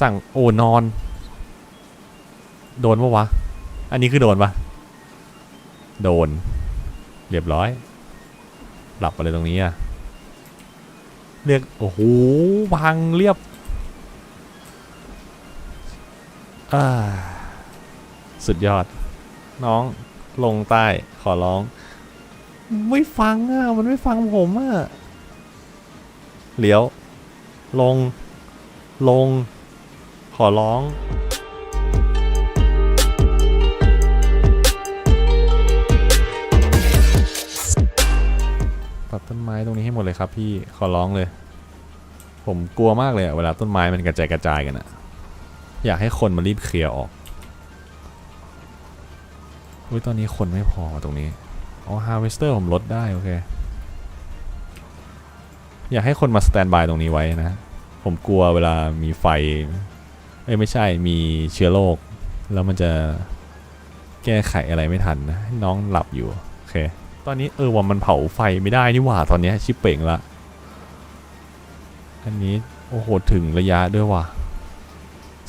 สั่งโอ้นอน โดนปะวะ อันนี้คือโดนปะโดน เรียบร้อย หลับไปเลยตรงนี้อะเรียก โอ้โหพังเรียบอ่าสุดยอด น้องลงใต้ขอร้อง ไม่ฟังอะ มันไม่ฟังผมอะ เหลียว ลง ลง อร้องตัดต้นไม้ตรงนี้ให้หมดเลยครับพี่ขอร้องเลย ผมกลัวมากเลยอะเวลาต้นไม้มันกระจายกระจายกันอะอยากให้คนมารีบเคลียร์ออกอุ้ยตอนนี้คนไม่พอตรงนี้อ๋อ harvester ผมลดได้โอเคอยากให้คนมาสแตนบายตรงนี้ไว้นะ ผมกลัวเวลามีไฟ อ้ยไม่ใช่มีเชื้อโรคแล้วมันจะแก้ไขอะไรไม่ทันนะน้องหลับอยู่โอเคตอนนี้เออว่ามันเผาไฟไม่ได้นี่หว่าตอนนี้ชิปเป่งละอันนี้โอ้โหถึงระยะด้วยว่ะ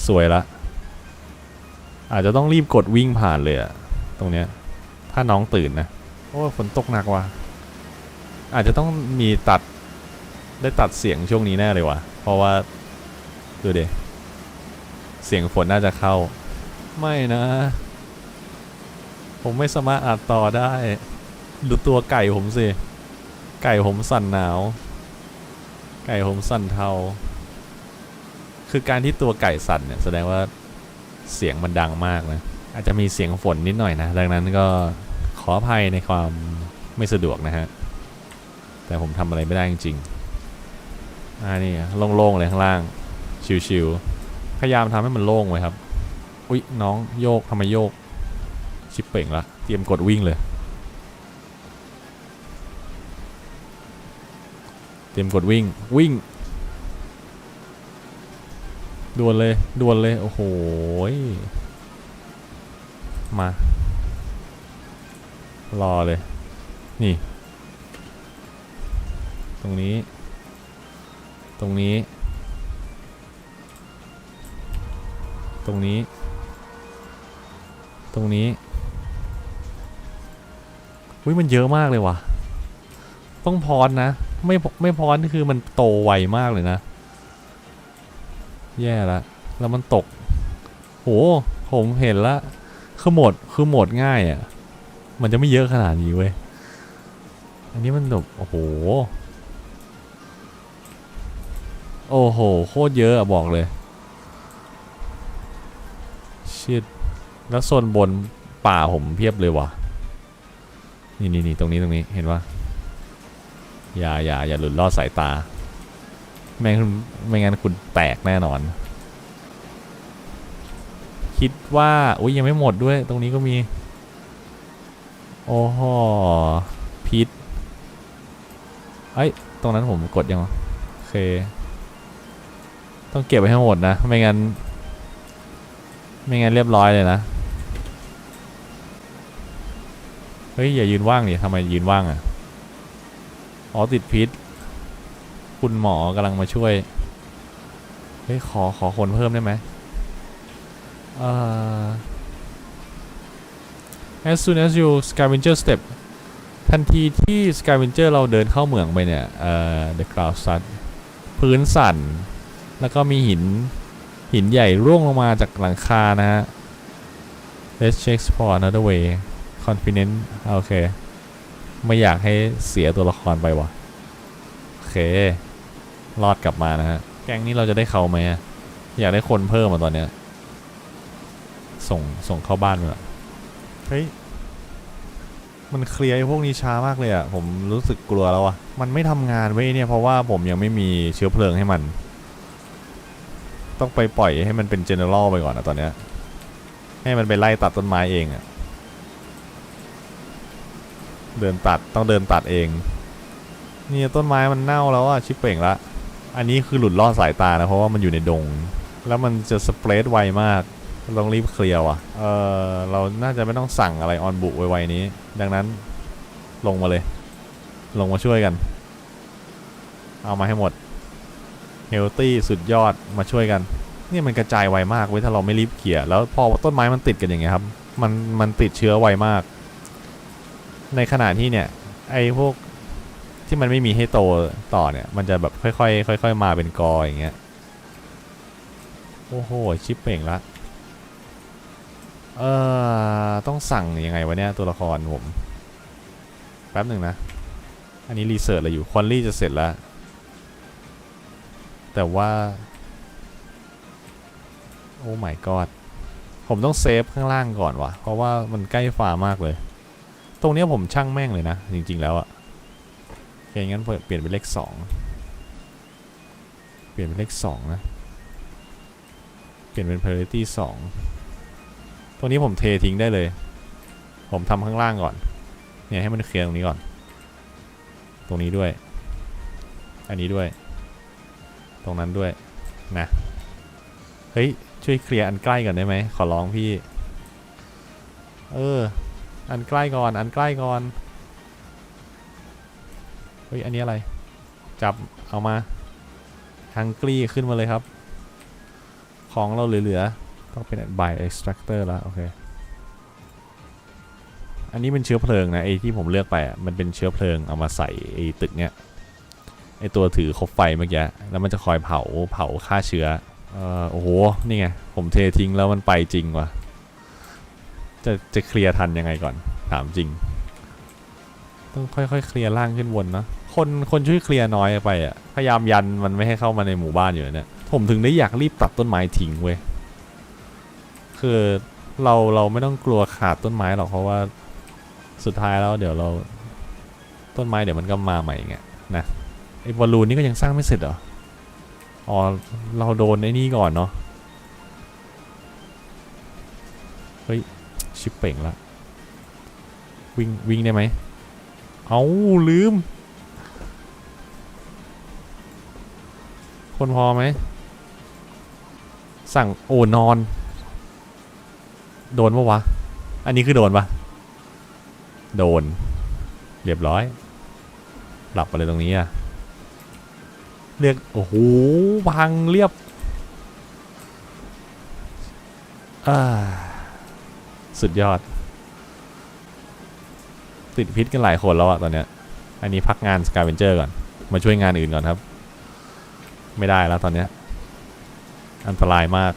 สวยละอาจจะต้องรีบกดวิ่งผ่านเลยอะตรงเนี้ยถ้าน้องตื่นนะโอ้ฝนตกหนักว่ะอาจจะต้องมีตัดได้ตัดเสียงช่วงนี้แน่เลยว่ะเพราะว่าดูเด เสียงฝนน่าจะเข้า ไม่นะ ผมไม่สามารถอัดต่อได้ ดูตัวไก่ผมสิ ไก่ผมสั่นหนาว ไก่ผมสั่นเทา คือการที่ตัวไก่สั่นเนี่ยแสดงว่าเสียงมันดังมากนะ อาจจะมีเสียงฝนนิดหน่อยนะ ดังนั้นก็ขออภัยในความไม่สะดวกนะฮะ แต่ผมทำอะไรไม่ได้จริงๆอ่านี่โล่งๆเลยข้างล่าง ชิวๆ พยายามทำให้มันโล่งไว้ครับ อุ๊ยน้องโยกทำไมโยก ชิปเป่งละเตรียมกดวิ่งเลย เตรียมกดวิ่งวิ่งด่วนเลยด่วนเลย โอ้โหมา รอเลย นี่ ตรงนี้ ตรงนี้ ตรงนี้ ตรงนี้อุ้ยมันเยอะมากเลยว่ะ ต้องพรนนะ ไม่ไม่พรนี่คือมันโตไวมากเลยนะ แย่ละ แล้วมันตกโหผมเห็นละคือหมดคือหมดง่ายอะ่ะ มันจะไม่เยอะขนาดนี้เว้ย อันนี้มันแบบโอ้โห โอ้โห โคตรเยอะอะบอกเลย ชิดแล้วโซนบนป่าผมเพียบเลยว่ะ นี่นี่นี่ตรงนี้ตรงนี้เห็นปะอย่าอย่าอย่าหลุดลอดสายตา ไม่งั้นไม่งั้นคุณแตกแน่นอน คิดว่าอุ้ยยังไม่หมดด้วย ตรงนี้ก็มี โอ้โหพิษเอ้ย ตรงนั้นผมกดยังโอเค ต้องเก็บไว้ให้หมดนะ ไม่งั้น ไม่งั้นเรียบร้อยเลยนะ เฮ้ย อย่ายืนว่างดิทำไมยืนว่างอะ่ะ อ๋อติดพิษ คุณหมอกำลังมาช่วย เฮ้ย ขอขอคนเพิ่มได้ไหมเอ่อ as soon as you scavenger step ทันทีที่ scavenger เราเดินเข้าเหมืองไปเนี่ย เอ่อ the ground start พื้นสั่น แล้วก็มีหิน หินใหญ่ร่วงลงมาจากหลังคานะฮะ let's check for another way confident โอเค ไม่อยากให้เสียตัวละครไปวะโอเค รอดกลับมานะฮะ แก๊งนี้เราจะได้เขาไหมอยากได้คนเพิ่มมาตอนเนี้ย ส่งส่งเข้าบ้านไปละเฮ้ยมันเคลียร์พวกนี้ช้ามากเลยอะผมรู้สึกกลัวแล้วอะมันไม่ทำงานไว้ยเนี่ยเพราะว่าผมยังไม่มีเชื้อเพลิงให้มัน ต้องไปปล่อยให้มันเป็น general ไปก่อนอะตอนเนี้ย ให้มันไปไล่ตัดต้นไม้เองอะเดินตัดต้องเดินตัดเองเนี่ยต้นไม้มันเน่าแล้วอะชิปเป่งละ อันนี้คือหลุดลอดสายตานะเพราะว่ามันอยู่ในดง แล้วมันจะสเปรดไวมากต้องรีบเคลียร์ว่ะ เออเราน่าจะไม่ต้องสั่งอะไรออนบุไวๆนี้ ดังนั้นลงมาเลย ลงมาช่วยกัน เอามาให้หมด เฮลตี้สุดยอดมาช่วยกันนี่มันกระจายไวมากเว้ยถ้าเราไม่รีบเขี่ยแล้วพอต้นไม้มันติดกันอย่างเงี้ยครับมันมันติดเชื้อไวมาก ในขณะที่เนี่ยไอ้พวกที่มันไม่มีให้โตต่อเนี่ย มันจะแบบค่อยๆค่อย ๆ มาเป็นกออย่างเงี้ยโอ้โหชิปเป่งละเออต้องสั่งยังไงวะเนี่ยตัวละครผมแป๊บหนึ่งนะ อันนี้รีเสิร์ชอะไรอยู่ควอลลี่จะเสร็จแล้ว แต่ว่า โอ้ my god ผมต้องเซฟข้างล่างก่อนวะเพราะว่ามันใกล้ฟ้ามากเลย ตรงนี้ผมช่างแม่งเลยนะ จริง ๆ แล้วอะโอเคงั้นเปลี่ยนเป็นเลขสองเปลี่ยนเป็นเลขสองนะ เปลี่ยนเป็น priority สองตรงนี้ผมเททิ้งได้เลย ผมทำข้างล่างก่อน เนี่ยให้มันเคลียร์ตรงนี้ก่อน ตรงนี้ด้วย อันนี้ด้วย ตรงนั้นด้วยนะเฮ้ย ช่วยเคลียร์อันใกล้ก่อนได้ไหมขอร้องพี่ เออ อันใกล้ก่อน อันใกล้ก่อน เฮ้ย อันนี้อะไร จับเอามาฮังกี้ขึ้นมาเลยครับ ของเราเหลือๆ ต้องเป็น by extractor แล้ว โอเค อันนี้เป็นเชื้อเพลิงนะไอ้ที่ผมเลือกไปอะ มันเป็นเชื้อเพลิงเอามาใส่ไอ้ตึกเนี้ย ไอตัวถือคบไฟเมื่อกี้แล้วมันจะคอยเผาเผาฆ่าเชื้อเออโอ้โหนี่ไงผมเททิ้งแล้วมันไปจริงวะจะจะเคลียร์ทันยังไงก่อนถามจริง ต้องค่อยๆเคลียร์ล่างขึ้นบนนะคนคนช่วยเคลียร์น้อยไปอะพยายามยันมันไม่ให้เข้ามาในหมู่บ้านอยู่เนี่ยผมถึงได้อยากรีบตัดต้นไม้ทิ้งเว้ยคือเราเราไม่ต้องกลัวขาดต้นไม้หรอกเพราะว่าสุดท้ายแล้วเดี๋ยวเราต้นไม้เดี๋ยวมันก็มาใหม่ไงนะ ไอ้บอลลูนนี่ก็ยังสร้างไม่เสร็จเหรอ อ๋อ เราโดนไอ้นี่ก่อนเนาะ เฮ้ย ชิปเป่งละ วิ่ง วิ่งได้ไหม เอาลืม คนพอไหม สั่งโอ้นอน โดนปะวะ อันนี้คือโดนปะโดน เรียบร้อย หลับไปเลยตรงนี้อะ เรียกโอ้โหพังเรียบอ่าสุดยอด ติดพิษกันหลายคนแล้วอะตอนเนี้ย อันนี้พักงานสกาเวนเจอร์ก่อน มาช่วยงานอื่นก่อนครับ ไม่ได้แล้วตอนเนี้ย อันตรายมาก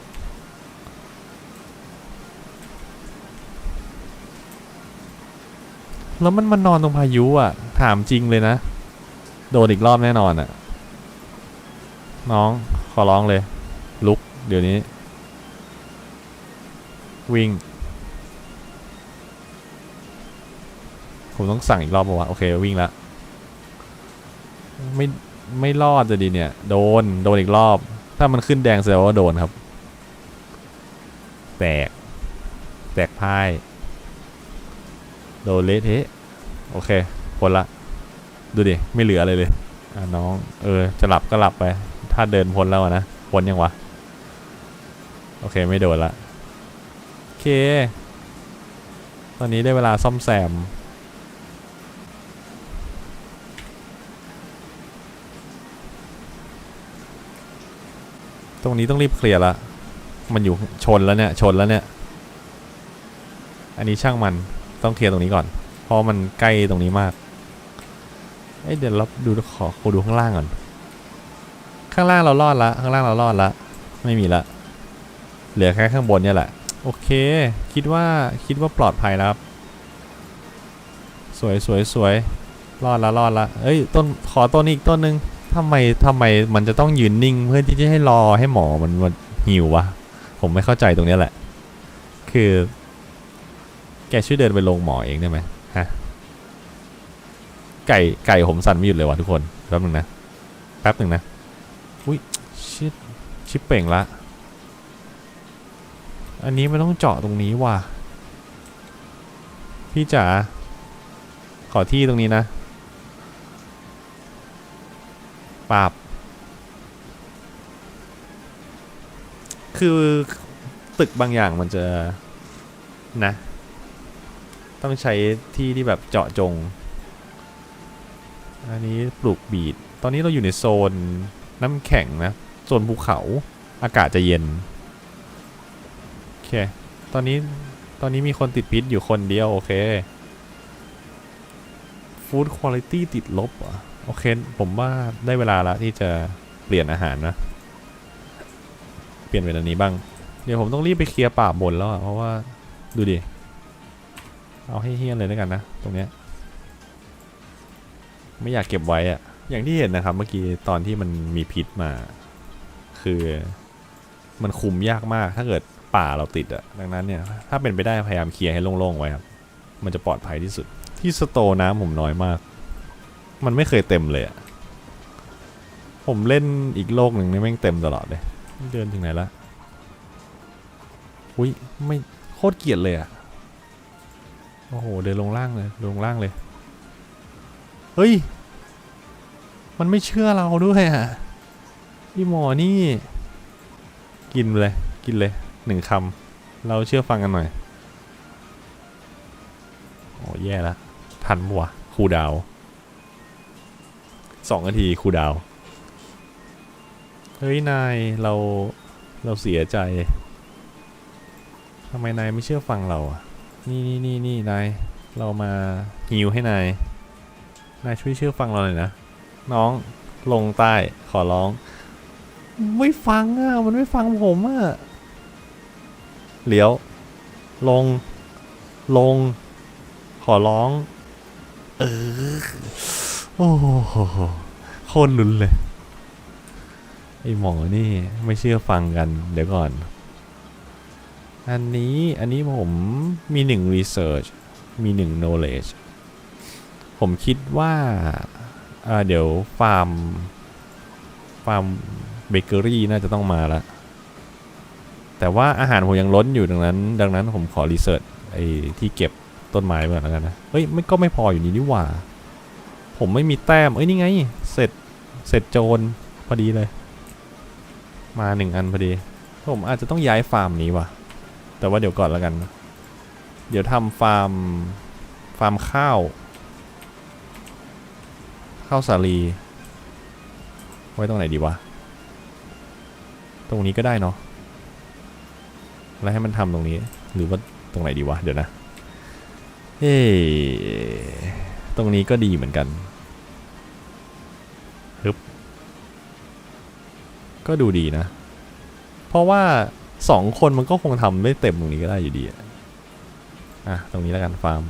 แล้วมันมานอนตรงพายุอะถามจริงเลยนะ โดนอีกรอบแน่นอนอะ น้องขอร้องเลย ลุก เดี๋ยวนี้ วิ่ง ผมต้องสั่งอีกรอบปะวะโอเค วิ่งแล้วไม่ไม่รอดจะดีเนี่ย โดน โดนอีกรอบ ถ้ามันขึ้นแดงแสดงว่าโดนครับ แตก แตกพ่าย โดนเละเทะโอเคพ้นละ ดูดิ ไม่เหลืออะไรเลย อะน้อง เออ จะหลับก็หลับไป ถ้าเดินพ้นแล้วนะพ้นยังวะ โอเคไม่โดนละ โอเค ตอนนี้ได้เวลาซ่อมแซม ตรงนี้ต้องรีบเคลียร์ละ มันอยู่ชนแล้วเนี่ย ชนแล้วเนี่ย อันนี้ช่างมันต้องเคลียร์ตรงนี้ก่อน เพราะมันใกล้ตรงนี้มาก เอ้ยเดี๋ยวเราดูขอขอดูข้างล่างก่อน ข้างล่างเรารอดละ ข้างล่างเรารอดละ ไม่มีละ เหลือแค่ข้างบนเนี่ยแหละ โอเค คิดว่าคิดว่าปลอดภัยแล้วครับ สวยสวยสวยรอดละรอดละ เอ้ยต้นขอต้นอีกต้นหนึ่งทำไมทำไมมันจะต้องยืนนิ่งเพื่อที่จะให้รอให้หมอมันมาหิววะ ผมไม่เข้าใจตรงนี้แหละ คือ แกช่วยเดินไปลงหมอเองได้ไหมฮะ ไก่ไก่ผมสั่นไม่หยุดเลยวะทุกคน แป๊บหนึ่งนะ แป๊บหนึ่งนะ ชิดชิปเป่งละ อันนี้มันต้องเจาะตรงนี้ว่ะ พี่จ๋า ขอที่ตรงนี้นะปราบ คือตึกบางอย่างมันจะนะ ต้องใช้ที่ที่แบบเจาะจง อันนี้ปลูกบีด ตอนนี้เราอยู่ในโซนน้ำแข็งนะ โซนภูเขาอากาศจะเย็น โอเค ตอนนี้ตอนนี้มีคนติดพิษอยู่คนเดียว โอเคฟู้ดคุณ i t y ติดลบอะโอเค ผมว่าได้เวลาแล้วที่จะเปลี่ยนอาหารนะ เปลี่ยนเป็นอันนี้บ้าง เดี๋ยวผมต้องรีบไปเคลียร์ป่าบนแล้วอะเพราะว่าดูดิ เอาให้เฮี้ยนเลยแล้วกันนะ ตรงเนี้ย ไม่อยากเก็บไว้อะอย่างที่เห็นนะครับ เมื่อกี้ตอนที่มันมีพิษมา คือ มันคุมยากมากถ้าเกิดป่าเราติดอะดังนั้นเนี่ย ถ้าเป็นไปได้พยายามเคลียร์ให้โล่งๆไว้ครับ มันจะปลอดภัยที่สุด ที่สโตร์น้ำผมน้อยมาก มันไม่เคยเต็มเลยอะผมเล่นอีกโลกหนึ่งนี่แม่งเต็มตลอดเลย เดินถึงไหนละอุ้ยไม่โคตรเกลียดเลยอะโอ้โหเดินลงล่างเลยลงล่างเลย เฮ้ย มันไม่เชื่อเราด้วยอะ พี่หมอนี่ กินเลย กินเลยหนึ่งคำเราเชื่อฟังกันหน่อย โอ้แย่ละทันปะวครูดาวสองนาทีครูดาว เฮ้ย นายเราเราเสียใจทำไมนายไม่เชื่อฟังเราอะ นี่นี่นี่นี่นายเรามาฮิวให้นาย นายช่วยเชื่อฟังเราหน่อยนะ น้องลงใต้ขอร้อง ไม่ฟังอะ มันไม่ฟังผมอะเลี้ยว ลง ลง ขอร้อง เออ โอ้โหโคตรลุ้นเลย ไอหมอนี่ไม่เชื่อฟังกัน เดี๋ยวก่อน อันนี้ อันนี้ผมมีหนึ่ง research มีหนึ่ง knowledge ผมคิดว่าอ่า เดี๋ยวฟาร์ม ฟาร์ม เบเกอรี่น่าจะต้องมาละแต่ว่าอาหารผมยังล้นอยู่ดังนั้น ดังนั้นผมขอรีเสิร์ชไอ้ที่เก็บต้นไม้มาก่อนแล้วกันนะเฮ้ยไม่ก็ไม่พออยู่นี่นี่หว่า ผมไม่มีแต้มเอ้ยนี่ไง เสร็จเสร็จโจรพอดีเลย มาหนึ่งอันพอดี ผมอาจจะต้องย้ายฟาร์มนี้ว่ะ แต่ว่าเดี๋ยวก่อนแล้วกัน เดี๋ยวทำฟาร์มฟาร์มข้าว ข้าวสาลี ไว้ตรงไหนดีวะ ตรงนี้ก็ได้เนาะแล้วให้มันทำตรงนี้หรือว่าตรงไหนดีวะเดี๋ยวนะเฮ้ตรงนี้ก็ดีเหมือนกันฮึบก็ดูดีนะ เพราะว่าสองคนมันก็คงทำไม่เต็มตรงนี้ก็ได้อยู่ดีอะอะตรงนี้แล้วกันฟาร์ม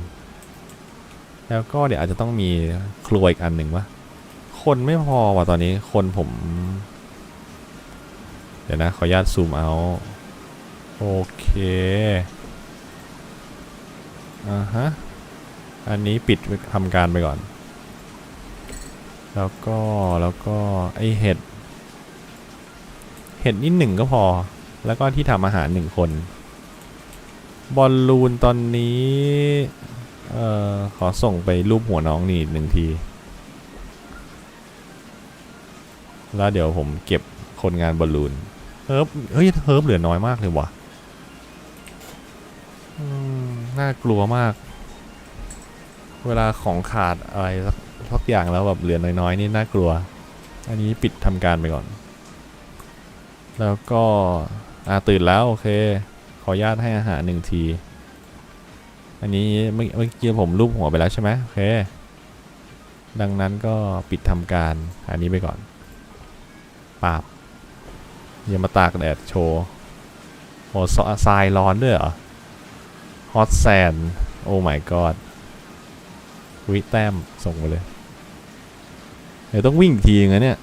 แล้วก็เดี๋ยวอาจจะต้องมีครัวอีกอันหนึ่งวะคนไม่พอว่ะตอนนี้คนผม เดี๋ยวนะ ขออนุญาตซูมเอา โอเค อ่าฮะ อันนี้ปิดทำการไปก่อน แล้วก็ แล้วก็ ไอเห็ด เห็ดนี่หนึ่งก็พอ แล้วก็ที่ทำอาหารหนึ่งคน บอลลูนตอนนี้ เอ่อ ขอส่งไปรูปหัวน้องนี่หนึ่งทีแล้วเดี๋ยวผมเก็บคนงานบอลลูน เฮิร์บเฮ้ยเฮิร์บเหลือน้อยมากเลยว่ะน่ากลัวมาก เวลาของขาดอะไรสักสักอย่างแล้วแบบเหลือน้อยๆนี่น่ากลัว อันนี้ปิดทำการไปก่อน แล้วก็อ่าตื่นแล้ว โอเค ขออนุญาตให้อาหารหนึ่งที อันนี้เมื่อเมื่อกี้ผมรูปหัวไปแล้วใช่ไหมโอเค ดังนั้นก็ปิดทำการอันนี้ไปก่อนปราบ อย่ามาตากแดดโชว์โอ้ทรายร้อนด้วยเหรอ ฮอตแซนโอ้ my god วิแต้มส่งไปเลย เดี๋ยวต้องวิ่งอีกทีนึงเนี่ย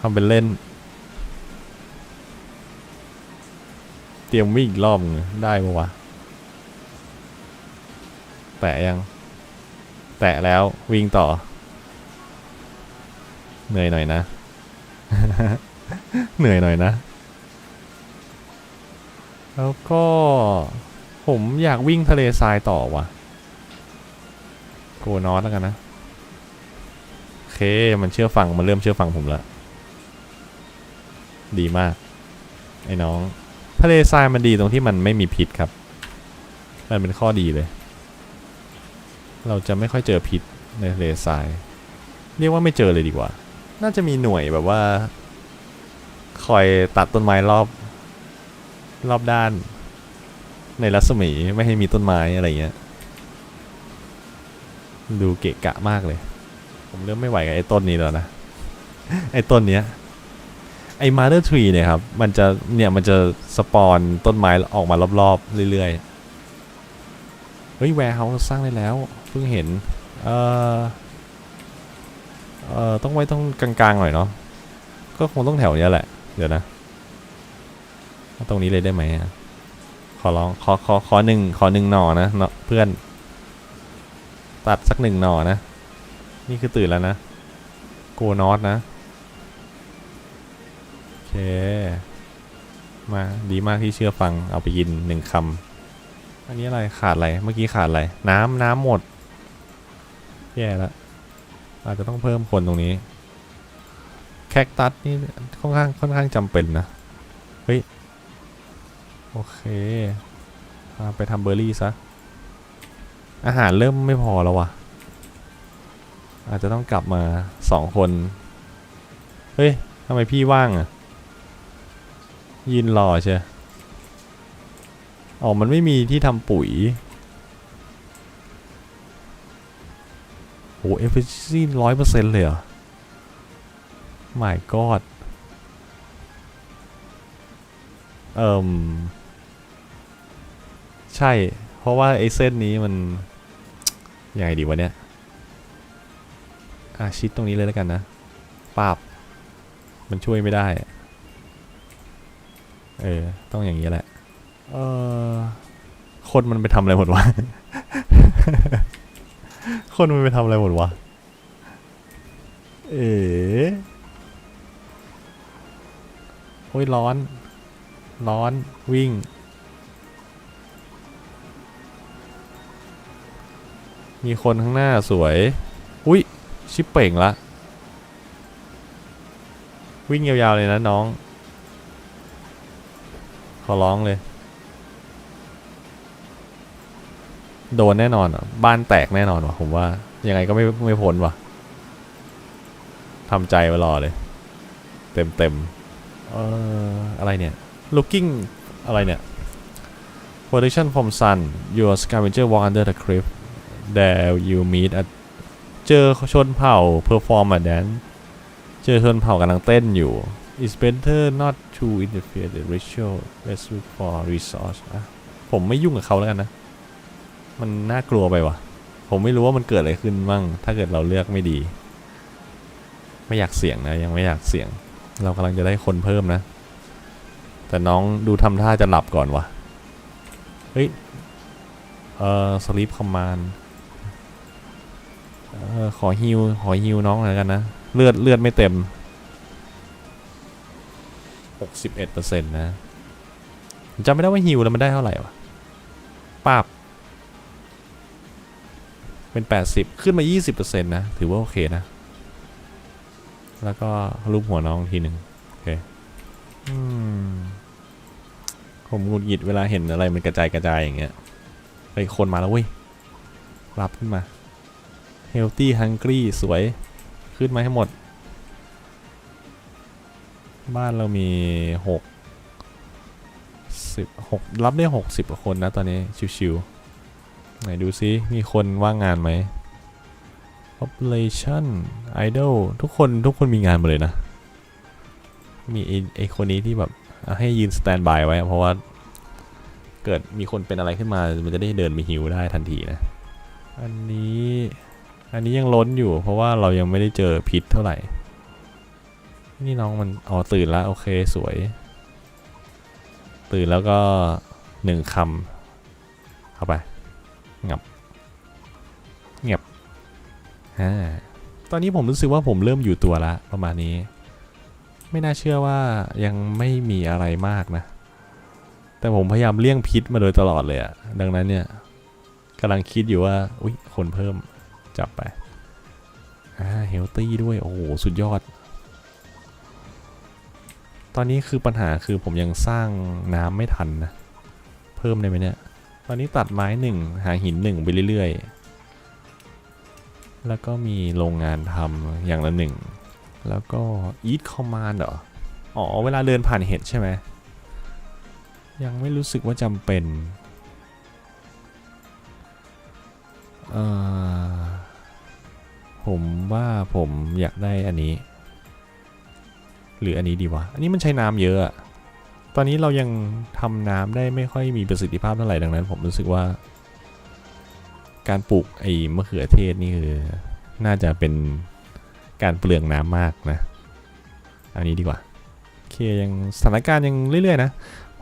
ทำเป็นเล่น เตรียมวิ่งอีกรอบนึงได้ปะวะ แตะยัง แตะแล้ววิ่งต่อ เหนื่อยหน่อยนะ เหนื่อยหน่อยนะ แล้วก็ผมอยากวิ่งทะเลทรายต่อว่ะโกนอสแล้วกันนะ โอเค มันเชื่อฟัง มันเริ่มเชื่อฟังผมแล้วดีมาก ไอ้น้อง ทะเลทรายมันดีตรงที่มันไม่มีพิษครับ มันเป็นข้อดีเลย เราจะไม่ค่อยเจอพิษในทะเลทราย เรียกว่าไม่เจอเลยดีกว่า น่าจะมีหน่วยแบบว่า คอยตัดต้นไม้รอบ รอบด้าน ในรัศมีไม่ให้มีต้นไม้อะไรเงี้ย ดูเกะกะมากเลย ผมเริ่มไม่ไหวกับไอ้ต้นนี้แล้วนะ ไอ้ต้นเนี้ย ไอ้มาเ t อร์ทรีเนี่ยครับ มันจะเนี่ยมันจะสปอนต้นไม้ออกมารอบๆเรื่อยๆ เฮ้ยแวร์เฮาสร้างได้แล้ว เพิ่งเห็น เออเออต้องไว้ต้องกลางๆหน่อยเนาะก็คงต้องแถวเนี้ยแหละ เดี๋ยวนะ ตรงนี้เลยได้ไหมอะขอลองขอขอขอหนึ่งขอหนึ่งหน่อนะเนาะเพื่อน ตัดสักหนึ่งหน่อนะ นี่คือตื่นแล้วนะ โกนอตนะ โอเค มาดีมากที่เชื่อฟังเอาไปกินหนึ่งคำอันนี้อะไรขาดอะไร เมื่อกี้ขาดอะไร น้ำน้ำหมด แย่แล้วอาจจะต้องเพิ่มคนตรงนี้ คคตัสนี่ค่อนข้างค่อนข้างจำเป็นนะ เฮ้ย โอเคอไปทำเบอร์รี่ซะ อาหารเริ่มไม่พอแล้ววะอาจจะต้องกลับมาสองคน เฮ้ยทำไมพี่ว่างอะยืนรอใช่อ๋อ มันไม่มีที่ทำปุ๋ยโอ้เอฟเฟิเชนร้อยเปอร์เซ็นต์เลยเหรอ my god เอ่มใช่ เพราะว่าไอ้เส้นนี้มัน ยังไงดีวะเนี่ย อะ ชิดตรงนี้เลยแล้วกันนะปาบ มันช่วยไม่ได้ เออ ต้องอย่างนี้แหละ เออคนมันไปทำอะไรหมดวะ คนมันไปทำอะไรหมดวะ เอ๋โอ้ยร้อน ร้อนวิ่ง มีคนข้างหน้าสวย อุ้ยชิปเป่งละ วิ่งยาวๆเลยนะน้อง ขอร้องเลย โดนแน่นอนอะบ้านแตกแน่นอนวะผมว่า ยังไงก็ไม่ไม่พ้นวะทำใจไว้รอเลย เต็มเต็มๆ เอ่ออะไรเนี่ย looking อะไรเนี่ย protection from sun your scavenger walk under the cliff there you meet a เจอชนเผ่า perform a dance เจอชนเผ่ากำลังเต้นอยู่ it's better not to interfere the ritual let's look for resource อะผมไม่ยุ่งกับเขาแล้วกันนะ มันน่ากลัวไปวะผมไม่รู้ว่ามันเกิดอะไรขึ้นมั่ง ถ้าเกิดเราเลือกไม่ดี ไม่อยากเสี่ยงนะ ยังไม่อยากเสี่ยง เรากำลังจะได้คนเพิ่มนะ แต่น้องดูทำท่าจะหลับก่อนวะเฮ้ย เอ่อ sleep command เอ่อขอฮิวขอฮิวน้องหน่อยกันนะ เลือดเลือดไม่เต็ม 61%นะผมจำไม่ได้ว่าฮิวแล้วมันได้เท่าไหร่วะปาบเป็น 80 ขึ้นมา 20%นะ ถือว่าโอเคนะ แล้วก็รูปหัวน้องทีหนึ่งโอเคผมหงุดหงิดเวลาเห็นอะไรมันกระจายกระจายอย่างเงี้ยไปคนมาแล้วเว้ยรับขึ้นมา healthy hungry สวยขึ้นมาให้หมด บ้านเรามีหกสิบหกรับได้หกสิบกว่าคนนะตอนนี้ชิวๆไหนดูซิมีคนว่างงานไหม population idol ทุกคนทุกคนมีงานหมดเลยนะ มีไอ้คนนี้ที่แบบให้ยืนสแตนบายไว้ เพราะว่า เกิดมีคนเป็นอะไรขึ้นมา มันจะได้เดินไปฮิวได้ทันทีนะ อันนี้อันนี้ยังล้นอยู่ เพราะว่าเรายังไม่ได้เจอพิษเท่าไหร่ นี่น้องมันอ๋อตื่นแล้ว โอเคสวย ตื่นแล้วก็หนึ่งคำเข้าไป งับ เงียบ อ่าตอนนี้ผมรู้สึกว่าผมเริ่มอยู่ตัวละประมาณนี้ ไม่น่าเชื่อว่ายังไม่มีอะไรมากนะ แต่ผมพยายามเลี่ยงพิษมาโดยตลอดเลยอะดังนั้นเนี่ยกำลังคิดอยู่ว่า อุ๊ย คนเพิ่มจับไปอ่าเฮลตี้ด้วย โอ้โห สุดยอด ตอนนี้คือปัญหาคือผมยังสร้างน้ำไม่ทันนะ เพิ่มได้ไหมเนี่ย ตอนนี้ตัดไม้หนึ่งหาหินหนึ่งไปเรื่อยๆ แล้วก็มีโรงงานทำอย่างละหนึ่ง แล้วก็ eat command เหรอ อ๋อ เวลาเดินผ่านเห็ดใช่ไหม ยังไม่รู้สึกว่าจำเป็น เอ่อ ผมว่าผมอยากได้อันนี้ หรืออันนี้ดีวะ อันนี้มันใช้น้ำเยอะอะตอนนี้เรายังทำน้ำได้ไม่ค่อยมีประสิทธิภาพเท่าไหร่ดังนั้น ผมรู้สึกว่า การปลูกไอ้มะเขือเทศนี่คือน่าจะเป็นการเปลืองน้ำมากนะอันนี้ดีกว่าโอเคยังสถานการณ์ยังเรื่อยๆนะ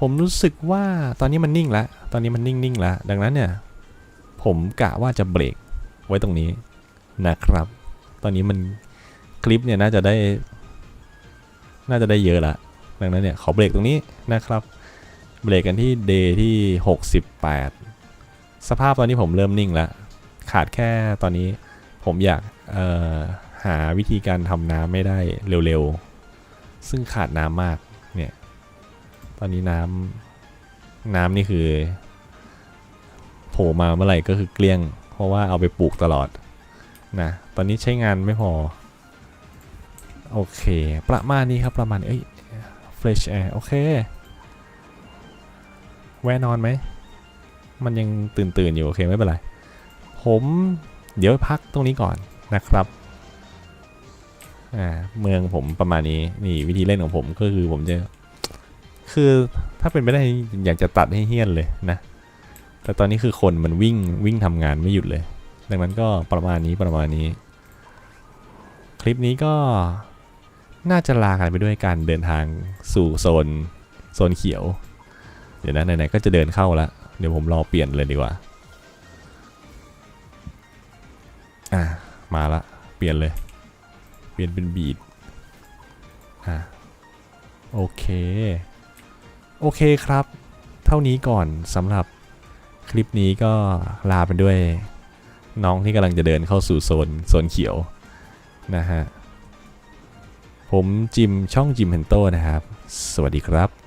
ผมรู้สึกว่าตอนนี้มันนิ่งแล้วตอนนี้มันนิ่งๆแล้วดังนั้นเนี่ยผมกะว่าจะเบรกไว้ตรงนี้นะครับ ตอนนี้มันคลิปเนี่ยน่าจะได้ น่าจะได้เยอะละดังนั้นเนี่ยขอเบรกตรงนี้นะครับ เบรกกันที่ day ที่ 68 สภาพตอนนี้ผมเริ่มนิ่งแล้ว ขาดแค่ตอนนี้ผมอยากหาวิธีการทำน้ำไม่ได้เร็วๆ ซึ่งขาดน้ำมากเนี่ย ตอนนี้น้ำน้ำนี่คือโผล่มาเมื่อไหร่ก็คือเกลี้ยง เพราะว่าเอาไปปลูกตลอดนะตอนนี้ใช้งานไม่พอ โอเค ประมาณนี้ครับประมาณเอ้ย fresh air โอเค แวนอนไหม มันยังตื่นตื่นอยู่ โอเค ไม่เป็นไร ผมเดี๋ยวพักตรงนี้ก่อนนะครับอ่าเมืองผมประมาณนี้นี่วิธีเล่นของผมก็คือผมจะคือถ้าเป็นไปได้อยากจะตัดให้เฮี้ยนเลยนะ แต่ตอนนี้คือคนมันวิ่งวิ่งทำงานไม่หยุดเลย ดังนั้นก็ประมาณนี้ประมาณนี้ คลิปนี้ก็น่าจะลากันไปด้วยการเดินทางสู่โซนโซนเขียว เดี๋ยวนะไหนๆก็จะเดินเข้าแล้ว เดี๋ยวผมรอเปลี่ยนเลยดีกว่า อะ มาละ เปลี่ยนเลย เปลี่ยนเป็นบีดอะ โอเค โอเคครับ เท่านี้ก่อนสำหรับคลิปนี้ก็ลาไปด้วย น้องที่กำลังจะเดินเข้าสู่โซนโซนเขียวนะฮะ ผมจิมช่องจิมเฮนโตนะครับ สวัสดีครับ